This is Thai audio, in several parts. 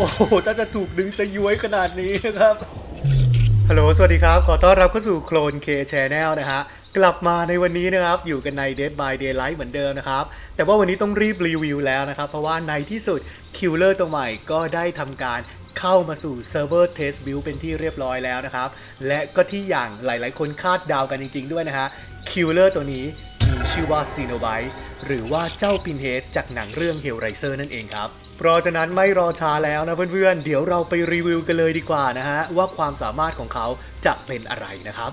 โอ้โหถ้าจะถูกดึงสย้วยขนาดนี้นะครับ ฮัลโหล สวัสดีครับ ขอต้อนรับเข้าสู่โคลนเคชแนลนะฮะ กลับมาในวันนี้นะครับ อยู่กันใน Dead by Daylight เหมือนเดิมนะครับ แต่ว่าวันนี้ต้องรีบรีวิวแล้วนะครับ เพราะว่าในที่สุดคิลเลอร์ตัวใหม่ก็ได้ทำการเข้ามาสู่เซิร์ฟเวอร์เทสบิลเป็นที่เรียบร้อยแล้วนะครับ และก็ที่อย่างหลายๆ คนคาดเดาวกันจริง ๆ ด้วยนะฮะคิลเลอร์ตัวนี้มีชื่อว่าซีโนไบหรือว่าเจ้าปินเฮดจากหนังเรื่องเฮลไรเซอร์นั่นเองครับ เพราะฉะนั้นไม่รอช้าแล้วนะเพื่อนๆ เดี๋ยวเราไปรีวิวกันเลยดีกว่านะฮะ ว่าความสามารถของเขาจะเป็นอะไรนะครับ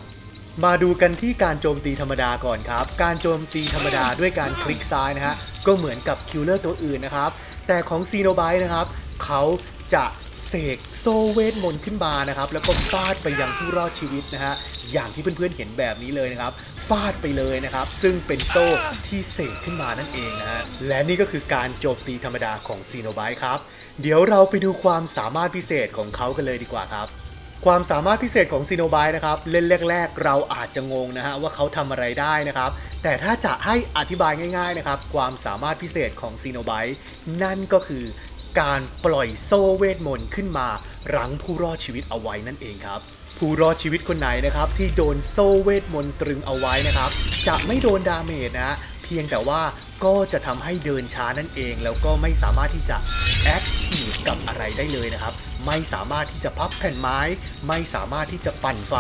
มาดูกันที่การโจมตีธรรมดาก่อนครับ การโจมตีธรรมดาด้วยการคลิกซ้ายนะฮะ ก็เหมือนกับคิลเลอร์ตัวอื่นนะครับ แต่ของซีโนไบนะครับ เขา จะเสกโซเวทมนต์ขึ้นมานะครับ แล้วก็ฟาดไปยังผู้รอดชีวิตนะฮะอย่างที่เพื่อนๆเห็นแบบนี้เลยนะครับ ฟาดไปเลยนะครับ ซึ่งเป็นโซ่ที่เสกขึ้นมานั่นเองนะฮะและนี่ก็คือการโจมตีธรรมดาของซีโนไบครับ เดี๋ยวเราไปดูความสามารถพิเศษของเขากันเลยดีกว่าครับความสามารถพิเศษของซีโนไบนะครับ เล่นแรก ๆ เราอาจจะงงนะฮะว่าเขาทำอะไรได้นะครับ แต่ถ้าจะให้อธิบายง่าย ๆ นะครับ ความสามารถพิเศษของซีโนไบนั่นก็คือ การปล่อยโซ่เวทมนต์ขึ้นมารั้งผู้รอดชีวิตเอาไว้นั่นเองครับ ผู้รอดชีวิตคนไหนนะครับที่โดนโซ่เวทมนต์ตรึงเอาไว้นะครับ จะไม่โดนดาเมจนะฮะ เพียงแต่ว่าก็จะทำให้เดินช้านั่นเอง แล้วก็ไม่สามารถที่จะแอคทีฟกับอะไรได้เลยนะครับ ไม่สามารถที่จะพับแผ่นไม้ ไม่สามารถที่จะปั่นไฟ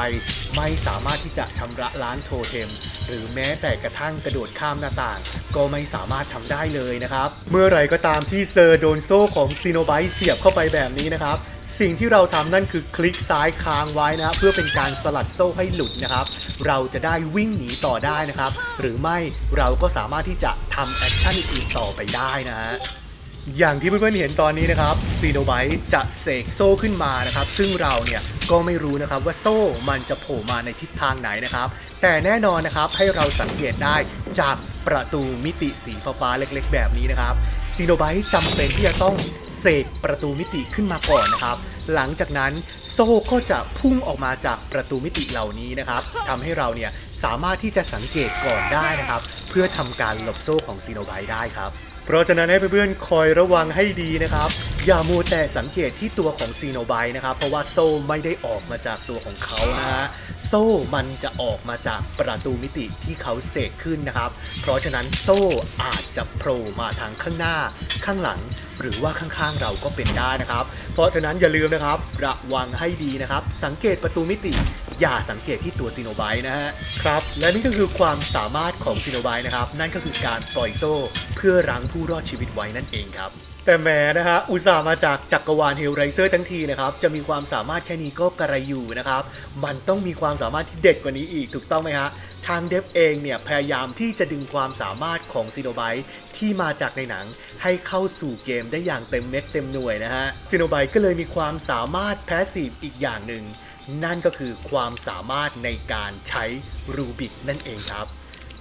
ไม่สามารถที่จะชำระล้างโทเทม หรือแม้แต่กระทั่งกระโดดข้ามหน้าต่าง ก็ไม่สามารถทำได้เลยนะครับ เมื่อไหร่ก็ตามที่เซอร์โดนโซ่ของซีโนไบเสียบเข้าไปแบบนี้นะครับ สิ่งที่เราทำนั่นคือคลิกซ้ายค้างไว้นะเพื่อเป็นการสลัดโซ่ให้หลุดนะครับ เราจะได้วิ่งหนีต่อได้นะครับ หรือไม่เราก็สามารถที่จะทำแอคชั่นอื่นต่อไปได้นะฮะอย่างที่เพื่อนๆเห็นตอนนี้นะครับซีโนไบจะเสกโซ่ขึ้นมานะครับ ซึ่งเราเนี่ยก็ไม่รู้นะครับว่าโซ่มันจะโผล่มาในทิศทางไหนนะครับ แต่แน่นอนนะครับให้เราสังเกตได้จาก ประตูมิติสีฟ้าๆเล็ก ๆ แบบนี้นะครับซีโนไบต์จำเป็นที่จะต้องเสกประตูมิติขึ้นมาก่อนนะครับ หลังจากนั้นโซ่ก็จะพุ่งออกมาจากประตูมิติเหล่านี้นะครับทำให้เราเนี่ยสามารถที่จะสังเกตก่อนได้นะครับ เพื่อทำการหลบโซ่ของซีโนไบต์ได้ครับ เพราะฉะนั้นให้เพื่อนๆคอยระวังให้ดีนะครับ อย่ามัวแต่สังเกตที่ตัวของซีโนไบนะครับ เพราะว่าโซ่ไม่ได้ออกมาจากตัวของเขานะฮะโซ่มันจะออกมาจากประตูมิติที่เขาเสกขึ้นนะครับ เพราะฉะนั้นโซ่อาจจะโผล่มาทางข้างหน้า ข้างหลัง หรือว่าข้างๆเราก็เป็นได้นะครับ เพราะฉะนั้นอย่าลืมนะครับ ระวังให้ดีนะครับ สังเกตประตูมิติอย่าสังเกตที่ตัวซีโนไบนะฮะครับ และนี่ก็คือความสามารถของซีโนไบนะครับ นั่นก็คือการปล่อยโซ่ เพื่อรั้งผู้รอดชีวิตไว้นั่นเองครับ แต่แหมนะฮะอุตส่าห์มาจากจักรวาลเฮลไรเซอร์ทั้งทีนะครับ จะมีความสามารถแค่นี้ก็กระไรอยู่นะครับ มันต้องมีความสามารถที่เด็ดกว่านี้อีกถูกต้องไหมฮะ ทางเดฟเองเนี่ยพยายามที่จะดึงความสามารถของซีโนไบที่มาจากในหนังให้เข้าสู่เกมได้อย่างเต็มเม็ดเต็มหน่วยนะฮะซีโนไบก็เลยมีความสามารถแพสซีฟอีกอย่างหนึ่ง นั่นก็คือความสามารถในการใช้รูบิกนั่นเองครับ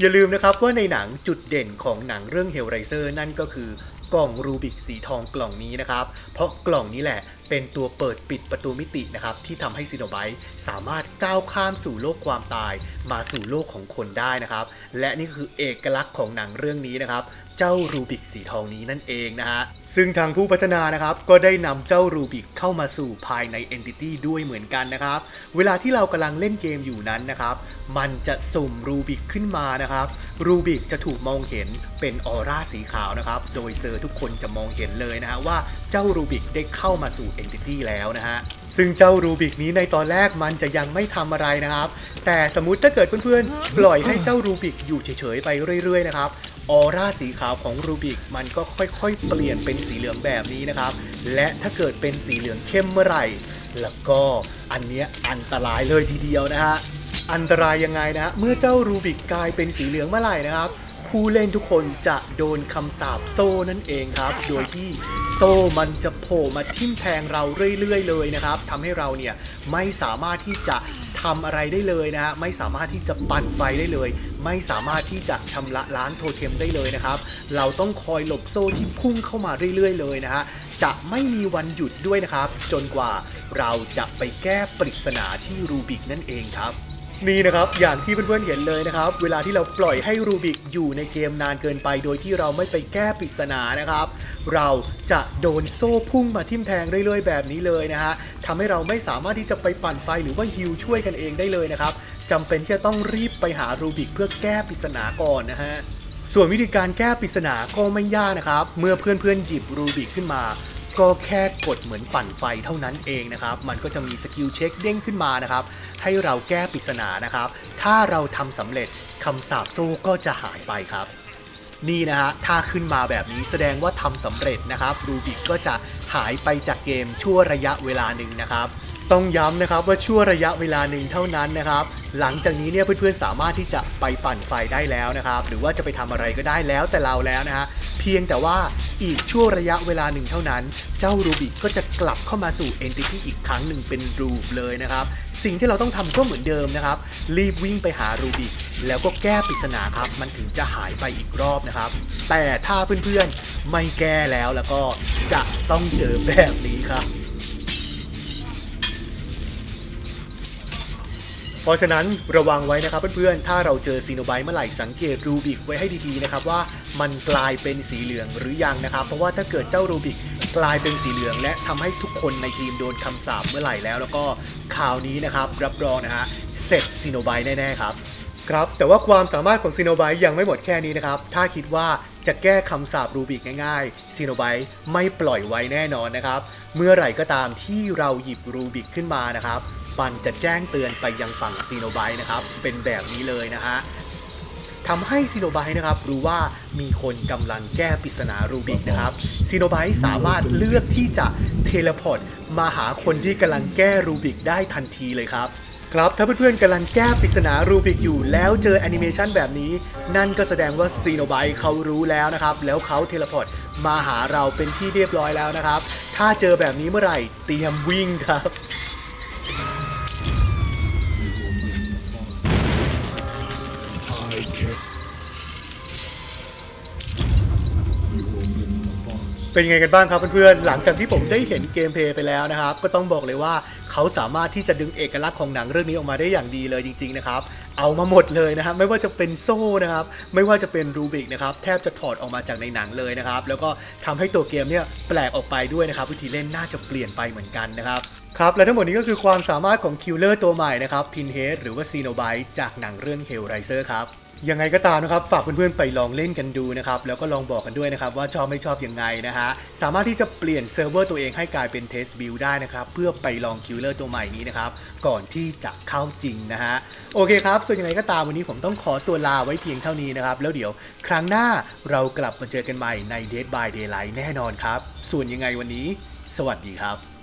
อย่าลืมนะครับว่าในหนังจุดเด่นของหนังเรื่อง Hellraiser นั่นก็คือ กล่องรูบิกสีทองกล่องนี้นะครับ เพราะกล่องนี้แหละ เป็นตัวเปิดปิดประตูมิตินะครับที่ทำให้ซีโนไบต์สามารถก้าวข้ามสู่โลกความตาย มาสู่โลกของคนได้นะครับ และนี่คือเอกลักษณ์ของหนังเรื่องนี้นะครับเจ้ารูบิกสีทองนี้นั่นเองนะฮะ ซึ่งทางผู้พัฒนานะครับก็ได้นำเจ้ารูบิกเข้ามาสู่ภายใน Entity ด้วยเหมือนกันนะครับ เวลาที่เรากำลังเล่นเกมอยู่นั้นนะครับ มันจะสุ่มรูบิกขึ้นมานะครับ รูบิกจะถูกมองเห็นเป็นออร่าสีขาวนะครับ โดยเซอร์ทุกคนจะมองเห็นเลยนะฮะว่าเจ้ารูบิกได้เข้ามาสู่ Entity แล้วนะฮะ ซึ่งเจ้ารูบิกนี้ในตอนแรกมันจะยังไม่ทำอะไรนะครับ แต่สมมติถ้าเกิดเพื่อนๆ ปล่อยให้เจ้ารูบิกอยู่เฉยๆ ไปเรื่อยๆ นะครับ ออร่าสีขาวของรูบิกมันก็ค่อยๆ เปลี่ยนเป็นสีเหลืองแบบนี้นะครับ และถ้าเกิดเป็นสีเหลืองเข้มเมื่อไหร่ แล้วก็อันเนี้ยอันตรายเลยทีเดียวนะฮะ อันตรายยังไงนะฮะ เมื่อเจ้ารูบิกกลายเป็นสีเหลืองเมื่อไหร่นะครับ ผู้เล่นทุกคนจะโดนคำสาปโซ่นั่นเองครับ โดยที่โซ่มันจะโผล่มาทิ่มแทงเราเรื่อยๆ เลยนะครับทำให้เราเนี่ยไม่สามารถที่จะทำอะไรได้เลยนะฮะไม่สามารถที่จะปั่นไฟได้เลย ไม่สามารถที่จะชำระล้างโทเทมได้เลยนะครับ เราต้องคอยหลบโซ่ที่พุ่งเข้ามาเรื่อยๆ เลยนะฮะจะไม่มีวันหยุดด้วยนะครับ จนกว่าเราจะไปแก้ปริศนาที่รูบิกนั่นเองครับ นี่นะครับอย่างที่เพื่อนๆเห็นเลยนะครับ เวลาที่เราปล่อยให้รูบิกอยู่ในเกมนานเกินไป โดยที่เราไม่ไปแก้ปริศนานะครับ เราจะโดนโซ่พุ่งมาทิ่มแทงเรื่อยๆแบบนี้เลยนะฮะทำให้เราไม่สามารถที่จะไปปั่นไฟหรือว่าฮิวช่วยกันเองได้เลยนะครับจำเป็นที่จะต้องรีบไปหารูบิกเพื่อแก้ปริศนาก่อนนะฮะส่วนวิธีการแก้ปริศนาก็ไม่ยากนะครับ เมื่อเพื่อนๆหยิบรูบิกขึ้นมา ก็แค่กดเหมือนปั่นไฟเท่านั้นเองนะครับ มันก็จะมีสกิลเช็คเด้งขึ้นมานะครับ ให้เราแก้ปริศนานะครับ ถ้าเราทำสำเร็จคำสาปโซ่ก็จะหายไปครับนี่นะฮะ ถ้าขึ้นมาแบบนี้แสดงว่าทำสำเร็จนะครับ รูบิกก็จะหายไปจากเกมชั่วระยะเวลาหนึ่งนะครับ ต้องย้ำนะครับว่าชั่วระยะเวลาหนึ่งเท่านั้นนะครับ หลังจากนี้เนี่ยเพื่อนๆสามารถที่จะไปปั่นไฟได้แล้วนะครับ หรือว่าจะไปทำอะไรก็ได้แล้วแต่เราแล้วนะฮะเพียงแต่ว่าอีกชั่วระยะเวลาหนึ่งเท่านั้น เจ้ารูบิกก็จะกลับเข้ามาสู่ Entity อีกครั้งหนึ่งเป็นรูปเลยนะครับ สิ่งที่เราต้องทำก็เหมือนเดิมนะครับ รีบวิ่งไปหารูบิกแล้วก็แก้ปริศนาครับ มันถึงจะหายไปอีกรอบนะครับ แต่ถ้าเพื่อนๆไม่แก้แล้วแล้วก็จะต้องเจอแบบนี้ครับ เพราะฉะนั้นระวังไว้นะครับเพื่อนๆ ถ้าเราเจอซีโนไบต์เมื่อไหร่สังเกตรูบิกไว้ให้ดีๆนะครับว่ามันกลายเป็นสีเหลืองหรือยังนะครับ เพราะว่าถ้าเกิดเจ้ารูบิกกลายเป็นสีเหลือง และทำให้ทุกคนในทีมโดนคำสาปเมื่อไหร่แล้ว แล้วก็ข่าวนี้นะครับรับรองนะฮะเสร็จซีโนไบต์แน่ๆครับครับแต่ว่าความสามารถของซีโนไบยังไม่หมดแค่นี้นะครับ ถ้าคิดว่าจะแก้คำสาปรูบิกง่ายๆซีโนไบไม่ปล่อยไว้แน่นอนนะครับ เมื่อไหร่ก็ตามที่เราหยิบรูบิกขึ้นมานะครับมันจะแจ้งเตือนไปยังฝั่งซีโนไบต์นะครับ เป็นแบบนี้เลยนะฮะทำให้ซีโนไบต์นะครับรู้ว่ามีคนกำลังแก้ปริศนารูบิกนะครับซีโนไบต์สามารถเลือกที่จะเทเลพอร์ตมาหาคนที่กำลังแก้รูบิกได้ทันทีเลยครับ ครับ ถ้าเพื่อนๆกำลังแก้ปริศนารูบิกอยู่ แล้วเจอแอนิเมชันแบบนี้ นั่นก็แสดงว่าซีโนไบเขารู้แล้วนะครับ แล้วเขาเทเลพอร์ตมาหาเราเป็นที่เรียบร้อยแล้วนะครับ ถ้าเจอแบบนี้เมื่อไหร่เตรียมวิ่งครับ เป็นไงกันบ้างครับเพื่อนๆ หลังจากที่ผมได้เห็นเกมเพลย์ไปแล้วนะครับ ก็ต้องบอกเลยว่าเขาสามารถที่จะดึงเอกลักษณ์ของหนังเรื่องนี้ออกมาได้อย่างดีเลยจริงๆนะครับ เอามาหมดเลยนะครับ ไม่ว่าจะเป็นโซ่นะครับ ไม่ว่าจะเป็นรูบิกนะครับ แทบจะถอดออกมาจากในหนังเลยนะครับ แล้วก็ทำให้ตัวเกมเนี่ยแปลกออกไปด้วยนะครับ วิธีเล่นน่าจะเปลี่ยนไปเหมือนกันนะครับครับ และทั้งหมดนี้ก็คือความสามารถของคิลเลอร์ตัวใหม่นะครับพินเฮดหรือว่าซีโนไบจากหนังเรื่องเฮลไรเซอร์ครับ ยังไงก็ตามนะครับ ฝากเพื่อนๆไปลองเล่นกันดูนะครับ แล้วก็ลองบอกกันด้วยนะครับ ว่าชอบไม่ชอบยังไงนะฮะ สามารถที่จะเปลี่ยนเซิร์ฟเวอร์ตัวเองให้กลายเป็นเทสบิลได้นะครับ เพื่อไปลองคิลเลอร์ตัวใหม่นี้นะครับ ก่อนที่จะเข้าจริงนะฮะ โอเคครับ ส่วนยังไงก็ตามวันนี้ผมต้องขอตัวลาไว้เพียงเท่านี้นะครับ แล้วเดี๋ยวครั้งหน้าเรากลับมาเจอกันใหม่ใน Dead by Daylight แน่นอนครับ ส่วนยังไงวันนี้ สวัสดีครับ